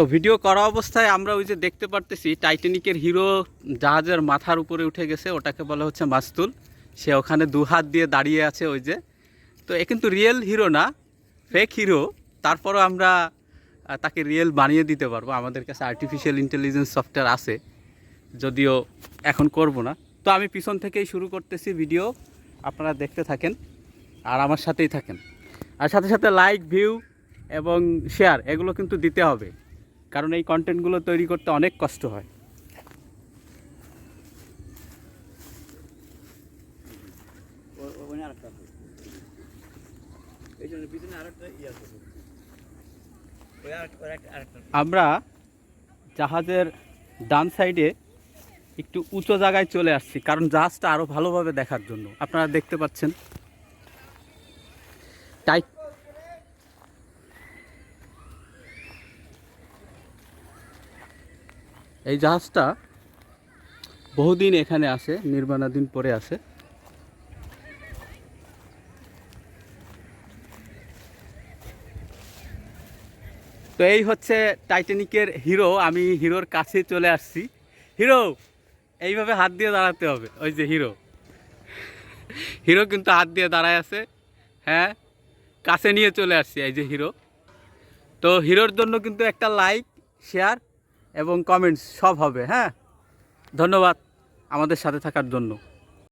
তো ভিডিও করা অবস্থায় আমরা ওই যে দেখতে পারতেছি টাইটানিকের হিরো জাহাজের মাথার উপরে উঠে গেছে, ওটাকে বলা হচ্ছে মাস্তুল। সে ওখানে দু হাত দিয়ে দাঁড়িয়ে আছে ওই যে। তো এ কিন্তু রিয়েল হিরো না ফেক হিরো তারপরও আমরা তাকে রিয়েল বানিয়ে দিতে পারব। আমাদের কাছে আর্টিফিশিয়াল ইন্টেলিজেন্স সফটওয়্যার আছে। যদিও এখন করব না। তো আমি পিছন থেকেই শুরু করতেছি ভিডিও আপনারা দেখতে থাকেন, আর আমার সাথেই থাকেন। আর সাথে সাথে লাইক ভিউ এবং শেয়ার এগুলো কিন্তু দিতে হবে। কারণ এই কন্টেন্টগুলো তৈরি করতে অনেক কষ্ট হয়। আমরা জাহাজের ডান সাইডে একটু উঁচু জায়গায় চলে আসছি, কারণ জাহাজটা আরও ভালোভাবে দেখার জন্য। আপনারা দেখতে পাচ্ছেন। টাইট এই জাহাজটা বহুদিন এখানে আছে, নির্মাণাধীন পরে আছে। তো এই হচ্ছে টাইটানিকের হিরো, আমি হিরোর কাছে চলে আসছি। হিরো, এইভাবে হাত দিয়ে দাঁড়াতে হবে, ওই যে হিরো। হিরো কিন্তু হাত দিয়ে দাঁড়ায় আছে হ্যাঁ কাছে নিয়ে চলে আসছি, এই যে হিরো। তো হিরোর জন্য কিন্তু একটা লাইক, শেয়ার এবং কমেন্টস সব হবে হ্যাঁ? ধন্যবাদ আমাদের সাথে থাকার জন্য।